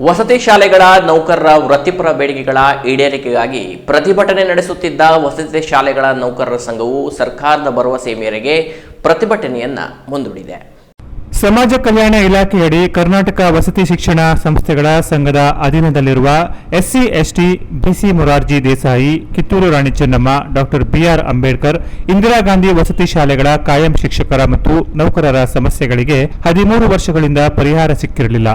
ವಸತಿ ಶಾಲೆಗಳ ನೌಕರರ ವೃತ್ತಿಪರ ಬೇಡಿಕೆಗಳ ಈಡೇರಿಕೆಗಾಗಿ ಪ್ರತಿಭಟನೆ ನಡೆಸುತ್ತಿದ್ದ ವಸತಿ ಶಾಲೆಗಳ ನೌಕರರ ಸಂಘವು ಸರ್ಕಾರದ ಭರವಸೆ ಮೇರೆಗೆ ಪ್ರತಿಭಟನೆಯನ್ನು ಮುಂದೂಡಿದೆ. ಸಮಾಜ ಕಲ್ಯಾಣ ಇಲಾಖೆಯಡಿ ಕರ್ನಾಟಕ ವಸತಿ ಶಿಕ್ಷಣ ಸಂಸ್ಥೆಗಳ ಸಂಘದ ಅಧೀನದಲ್ಲಿರುವ SC, ST, BC Morarji Desai, Kittur Rani Chennamma, doctor BR Ambedkar, Indira Gandhi ವಸತಿ ಶಾಲೆಗಳ ಕಾಯಂ ಶಿಕ್ಷಕರ ಮತ್ತು ನೌಕರರ ಸಮಸ್ಯೆಗಳಿಗೆ ಹದಿಮೂರು ವರ್ಷಗಳಿಂದ ಪರಿಹಾರ ಸಿಕ್ಕಿರಲಿಲ್ಲ.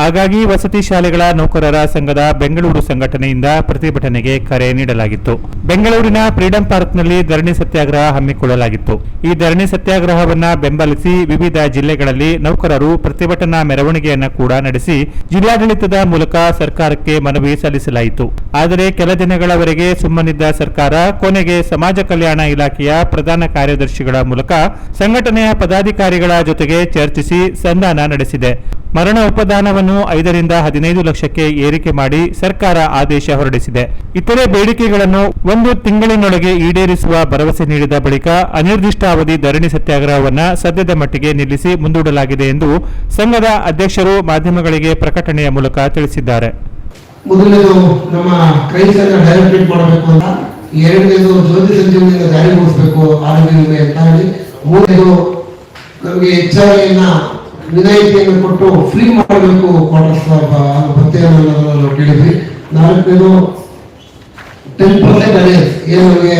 ಹಾಗಾಗಿ ವಸತಿ ಶಾಲೆಗಳ ನೌಕರರ ಸಂಘದ ಬೆಂಗಳೂರು ಸಂಘಟನೆಯಿಂದ ಪ್ರತಿಭಟನೆಗೆ ಕರೆ ನೀಡಲಾಗಿತ್ತು. ಬೆಂಗಳೂರಿನ ಫ್ರೀಡಂ ಪಾರ್ಕ್ನಲ್ಲಿ ಧರಣಿ ಸತ್ಯಾಗ್ರಹ ಹಮ್ಮಿಕೊಳ್ಳಲಾಗಿತ್ತು. ಈ ಧರಣಿ ಸತ್ಯಾಗ್ರಹವನ್ನು ಬೆಂಬಲಿಸಿ ವಿವಿಧ ಜಿಲ್ಲೆಗಳಲ್ಲಿ ನೌಕರರು ಪ್ರತಿಭಟನಾ ಮೆರವಣಿಗೆಯನ್ನು ಕೂಡ ನಡೆಸಿ ಜಿಲ್ಲಾಡಳಿತದ ಮೂಲಕ ಸರ್ಕಾರಕ್ಕೆ ಮನವಿ ಸಲ್ಲಿಸಲಾಯಿತು. ಆದರೆ ಕೆಲ ದಿನಗಳವರೆಗೆ ಸುಮ್ಮನಿದ್ದ ಸರ್ಕಾರ ಕೊನೆಗೆ ಸಮಾಜ ಕಲ್ಯಾಣ ಇಲಾಖೆಯ ಪ್ರಧಾನ ಕಾರ್ಯದರ್ಶಿಗಳ ಮೂಲಕ ಸಂಘಟನೆಯ ಪದಾಧಿಕಾರಿಗಳ ಜೊತೆಗೆ ಚರ್ಚಿಸಿ ಸಂಧಾನ ನಡೆಸಿದೆ. ಮರಣ ಉಪದಾನವನ್ನು ಐದರಿಂದ ಹದಿನೈದು ಲಕ್ಷಕ್ಕೆ ಏರಿಕೆ ಮಾಡಿ ಸರ್ಕಾರ ಆದೇಶ ಹೊರಡಿಸಿದೆ. ಇತರೆ ಬೇಡಿಕೆಗಳನ್ನು ಒಂದು ತಿಂಗಳಿನೊಳಗೆ ಈಡೇರಿಸುವ ಭರವಸೆ ನೀಡಿದ ಬಳಿಕ ಅನಿರ್ದಿಷ್ಟಾವಧಿ ಧರಣಿ ಸತ್ಯಾಗ್ರಹವನ್ನು ಸದ್ಯದ ಮಟ್ಟಿಗೆ ನಿಲ್ಲಿಸಿ ಮುಂದೂಡಲಾಗಿದೆ ಎಂದು ಸಂಘದ ಅಧ್ಯಕ್ಷರು ಮಾಧ್ಯಮಗಳಿಗೆ ಪ್ರಕಟಣೆಯ ಮೂಲಕ ತಿಳಿಸಿದ್ದಾರೆ. ಮೊದಲನೇದು ನಮ್ಮ ಕ್ರೈಸ್ತರನ್ನ ಡೈರೆಕ್ಟೇಟ್ ಮಾಡಬೇಕು ಅಂತ, ಎರಡನೇದು ಜ್ಯೋತಿ ಸಂಜೀವನಿಂದ ಜಾರಿಗೊಳಿಸಬೇಕು ಆರೋಗ್ಯ ವಿಮೆ ಅಂತ ಹೇಳಿ. ಮೂರನೇದು ನಮಗೆ ಹೆಚ್ಚಾಗಿನ ವಿನಾಯಿತಿಯನ್ನು ಕೊಟ್ಟು ಫ್ರೀ ಮಾಡಬೇಕು ಕ್ವಾರ್ಟರ್ಸ್ ನಾವು ಕೇಳಿದ್ವಿ. ನಾಲ್ಕನೇದು ಟೆನ್ ಪರ್ಸೆಂಟ್ ಅರೇಸ್ ಏನು ನಮಗೆ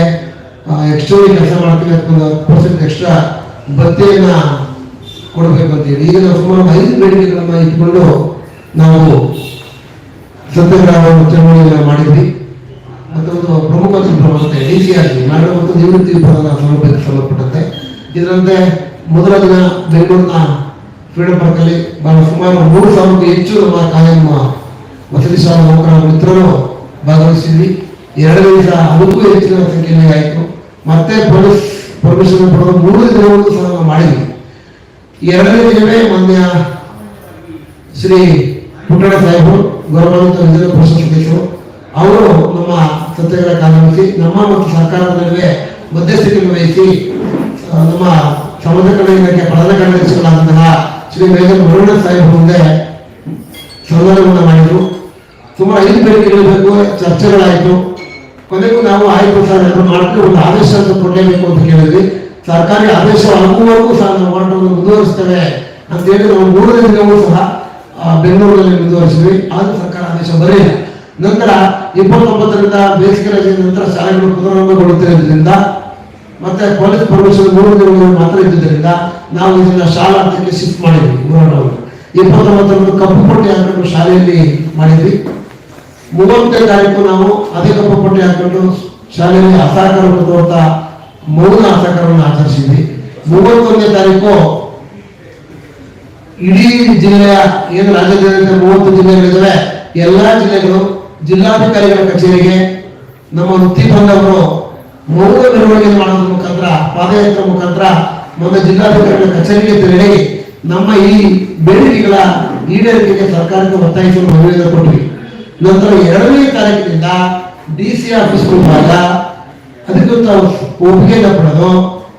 ಎಕ್ಸ್ಟ್ರಾ ಕೆಲಸ ಮಾಡ್ತೀವಿ ಅದಕ್ಕೊಂದು ಪರ್ಸೆಂಟ್ ಎಕ್ಸ್ಟ್ರಾ ಭತ್ತೆಯನ್ನ ಕೊಡಬೇಕು ಅಂತೇಳಿ ಈಗ ನಾವು ಸುಮಾರು ಐದು ಬೇಡಿಕೆಗಳನ್ನ ಇಟ್ಕೊಂಡು ನಾವು ಸತ್ಯಾಗ್ರಹವನ್ನು ಚಳವಳಿಯನ್ನು ಮಾಡಿದ್ವಿ. ಮತ್ತೊಂದು ಪ್ರಮುಖ ಸಂಭ್ರಮತೆ ಡಿ ಸಿ ಆಗಿ ನಾಡು ಮತ್ತು ನಿವೃತ್ತಿ ವಿಭಾಗದ ಸೌಲಭ್ಯಕ್ಕೆ ಸಂಬಂಧಪಟ್ಟಂತೆ. ಇದರಂತೆ ಮೊದಲ ದಿನ ಬೆಂಗಳೂರಿನ ಫ್ರೀಡಂ ಪಾರ್ಕಲ್ಲಿ ಬಹಳ ಸುಮಾರು ಮೂರು ಸಾವಿರಕ್ಕೂ ಹೆಚ್ಚು ನಮ್ಮ ಕಾಯಂ ವಸತಿ ಶಾಲಾ ನೌಕರ ಮಿತ್ರರು ಭಾಗವಹಿಸಿದ್ವಿ. ಎರಡನೇ ದಿವಸ ಅದಕ್ಕೂ ಹೆಚ್ಚಿನ ಸಂಖ್ಯೆಯಲ್ಲಿ ಆಯಿತು. ಮತ್ತೆ ಪೊಲೀಸ್ ಪರ್ಮಿಷನ್ ಪಡೆದು ಮೂರು ದಿನವನ್ನು ಸಹ ಮಾಡಿದ್ವಿ. ಎರಡನೇ ದಿನವೇ ಮಾನ್ಯ ಶ್ರೀ ಪುಟ್ಟಣ ಸಾಹೇಬರು ಗೌರವಾನ್ವಿತ ವಿಧಾನ ಪರಿಷತ್ ಸದಸ್ಯರು ಅವರು ನಮ್ಮ ಸತ್ಯಾಗ್ರಹ ಕಾಲಮಿಸಿ ನಮ್ಮ ಮತ್ತು ಸರ್ಕಾರದ ನಡುವೆ ಮಧ್ಯಸ್ಥಿಕೆ ವಹಿಸಿ ನಮ್ಮ ಸಮಾಜ ಕಲ್ಯಾಣ ಇಲಾಖೆ ಪ್ರಧಾನ ಕಾರ್ಯದರ್ಶಿಗಳಾದಂತಹ ಶ್ರೀ ಮೇಜರ್ ಮುರುಘಣ್ಣ ಸಾಹೇಬ್ ಮುಂದೆ ಸಂಧಾನವನ್ನು ಮಾಡಿದರು. ಸುಮಾರು ಐದು ಬೆಳಿಗ್ಗೆ ಇರಬೇಕು, ಚರ್ಚೆಗಳಾಯಿತು. ಕೊನೆಗೂ ನಾವು ಆಯ್ಕೆ ಸರ್ ಅದನ್ನು ಮಾಡ್ಕೊಂಡು ಒಂದು ಆದೇಶ ಅಂತ ಕೊಡಲೇಬೇಕು ಅಂತ ಕೇಳಿದ್ವಿ. ಸರ್ಕಾರಿ ಆದೇಶ ಆಗುವವರೆಗೂ ಸಹ ನಾವು ಹೋರಾಟವನ್ನು ಮುಂದುವರಿಸ್ತೇವೆ ಅಂತೇಳಿ ನಾವು ಮೂರನೇ ದಿನವೂ ಸಹ ಆ, ಬೆಂಗಳೂರಿನಲ್ಲಿ ಮುಂದುವರಿಸಿದ್ವಿ ಆದ್ರೂ ಸರ್ಕಾರ ಆದೇಶ ಬರಲಿಲ್ಲ ನಂತರ ಇಪ್ಪತ್ತೊಂಬತ್ತರಿಂದ ಬೇಸಿಗೆ ರಜೆ ನಂತರ ಶಾಲೆಗಳು ಪುನರಾರಂಭಗೊಳ್ಳುತ್ತಿರುವುದರಿಂದ ಮತ್ತೆ ಪೊಲೀಸ್ ಪರ್ಮಿಷನ್ ಮೂರು ದಿನಗಳು ಮಾತ್ರ ಇದ್ದುದರಿಂದ ನಾವು ಇದನ್ನ ಶಾಲಾ ಹಂತಕ್ಕೆ ಶಿಫ್ಟ್ ಮಾಡಿದ್ವಿ ಹೋರಾಟವನ್ನು ಇಪ್ಪತ್ತೊಂಬತ್ತರಂದು ಕಪ್ಪು ಪಟ್ಟಿ ಹಾಕೊಂಡು ಶಾಲೆಯಲ್ಲಿ ಮಾಡಿದ್ವಿ. ಮೂವತ್ತನೇ ತಾರೀಕು ನಾವು ಅದೇ ಕಪ್ಪು ಪಟ್ಟಿ ಹಾಕೊಂಡು ಶಾಲೆಯಲ್ಲಿ ಅಸಹಕಾರ ಮೌನ ಅಸಹಕಾರವನ್ನು ಆಚರಿಸಿದ್ವಿ. ಮೂವತ್ತೊಂದನೇ ತಾರೀಕು ಇಡೀ ಜಿಲ್ಲೆಯ ಏನು ರಾಜ್ಯದಲ್ಲಿ ಮೂವತ್ತು ಜಿಲ್ಲೆಗಳಿದ್ದಾವೆ ಎಲ್ಲಾ ಜಿಲ್ಲೆಗಳು ಜಿಲ್ಲಾಧಿಕಾರಿಗಳ ಕಚೇರಿಗೆ ನಮ್ಮ ವೃತ್ತಿ ಬಂದವರು ಮೌನ ಮೆರವಣಿಗೆ ಮಾಡೋದ್ರ ಮುಖಾಂತರ, ಪಾದಯಾತ್ರೆ ಮುಖಾಂತರ ನಮ್ಮ ಜಿಲ್ಲಾಧಿಕಾರಿಗಳ ಕಚೇರಿಗೆ ತೆರಳಿ ನಮ್ಮ ಈ ಬೇಡಿಕೆಗಳ ಈಡೇರಿಕೆಗೆ ಸರ್ಕಾರಕ್ಕೆ ಒತ್ತಾಯಿಸಲು ಮನವಿಯನ್ನು ಕೊಟ್ವಿ ನಂತರ ಎರಡನೇ ತಾರೀಕಿನಿಂದ ಡಿ ಸಿ ಆಫೀಸ್ ಮುಂಭಾಗ ಅಧಿಕೃತ ಒಪ್ಪಿಗೆಯನ್ನು ಪಡೆದು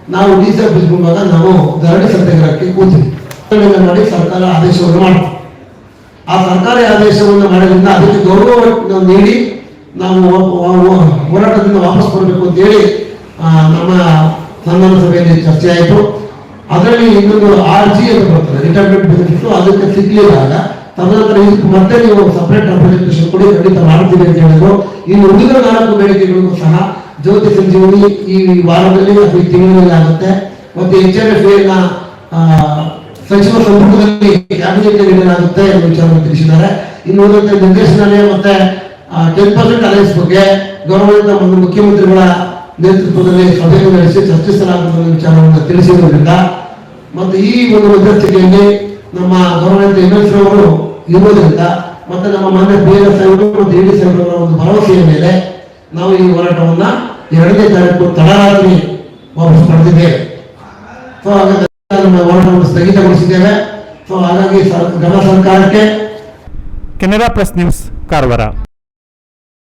ನಾವು ಡಿ ಸಿ ಆಫೀಸ್ ಮುಂಭಾಗ ನಾವು ಧರಣಿ ಸತ್ಯಾಗ್ರಹಕ್ಕೆ ಧರಣಿಯನ್ನು ಮಾಡಿ ಸರ್ಕಾರ ಆದೇಶವನ್ನು ಮಾಡಿತು ಆ ಸರ್ಕಾರಿ ಆದೇಶವನ್ನು ಮಾಡೋದ್ರಿಂದ ಅದಕ್ಕೆ ಗೌರವ ನೀಡಿ ನಾವು ಹೋರಾಟದಿಂದ ವಾಪಸ್ ಬರಬೇಕು ಅಂತ ಹೇಳಿ ನಮ್ಮ ಸಂಧಾನ ಸಭೆಯಲ್ಲಿ ಚರ್ಚೆ ಆಯಿತು. ಅದರಲ್ಲಿ ಇನ್ನೊಂದು ಆರ್ ಜಿ ಅಂತ ಬರ್ತದೆ ರಿಟೈರ್ಮೆಂಟ್ ಬೆನಿಫಿಟ್ ಅದಕ್ಕೆ ಸಿಗ್ಲಿಲ್ಲ ತದನಂತರ ಇದಕ್ಕೆ ಮತ್ತೆ ನೀವು ಸಪರೇಟ್ ಅಪ್ಲಿಕೇಶನ್ ಕೊಡಿ, ಖಂಡಿತ ಮಾಡ್ತೀವಿ ಅಂತ ಹೇಳಿದ್ರು. ಇನ್ನು ಉಳಿದ ನಾಲ್ಕು ಬೇಡಿಕೆಗಳಿಗೂ ಸಹ ಜ್ಯೋತಿ ಸಂಜೀವನಿ ಈ ವಾರದಲ್ಲಿ ಅಥವಾ ಈ ತಿಂಗಳಿನಲ್ಲಿ ಆಗುತ್ತೆ. ಮತ್ತೆ ಎಚ್ ಎಫ್ನ ಸಚಿವ ಸಂಪುಟದಲ್ಲಿ ಕ್ಯಾಬಿನೆಟ್ ನೀಡಲಾಗುತ್ತೆ ಎಂಬ ವಿಚಾರವನ್ನು ತಿಳಿಸಿದ್ದಾರೆ. ಇನ್ನು ಉಳಿದಂತೆ ನಿರ್ದೇಶನಾಲಯ ಮತ್ತೆ ಟೆನ್ ಪರ್ಸೆಂಟ್ ಅಲೈನ್ಸ್ ಬಗ್ಗೆ ಗೌರವದಿಂದ ಒಂದು ಮುಖ್ಯಮಂತ್ರಿಗಳ ನೇತೃತ್ವದಲ್ಲಿ ಸಭೆಯನ್ನು ನಡೆಸಿ ಚರ್ಚಿಸಲಾಗುತ್ತದೆ ವಿಚಾರವನ್ನು ತಿಳಿಸಿರುವುದರಿಂದ ಮತ್ತು ಈ ಒಂದು ಮಧ್ಯಸ್ಥಿಕೆಯಲ್ಲಿ ನಮ್ಮ ಗೌರವದಿಂದ ಎಂ ಅವರು ಇರುವುದರಿಂದ ಮತ್ತೆ ನಮ್ಮ ಮಾನ್ಯ ಬಿ ಎಸ್ ಸಾಹೇಬರು ಮತ್ತು ಇಡಿ ಸಾಹೇಬರ ಒಂದು ಭರವಸೆಯ ಮೇಲೆ ನಾವು ಈ ಹೋರಾಟವನ್ನು ಎರಡನೇ ತಾರೀಕು ತಡರಾತ್ರಿ ವಾಪಸ್ ಪಡೆದಿದ್ದೇವೆ. ಸೊ ಹಾಗಾಗಿ ನಮ್ಮ ಹೋರಾಟವನ್ನು ಸ್ಥಗಿತಗೊಳಿಸಿದ್ದೇವೆ. ಸೊ ಹಾಗಾಗಿ ಸರ್- ಗಮ ಸರ್ಕಾರಕ್ಕೆ ಕೆನರಾ ಪ್ರೆಸ್ ನ್ಯೂಸ್ ಕಾರವಾರ.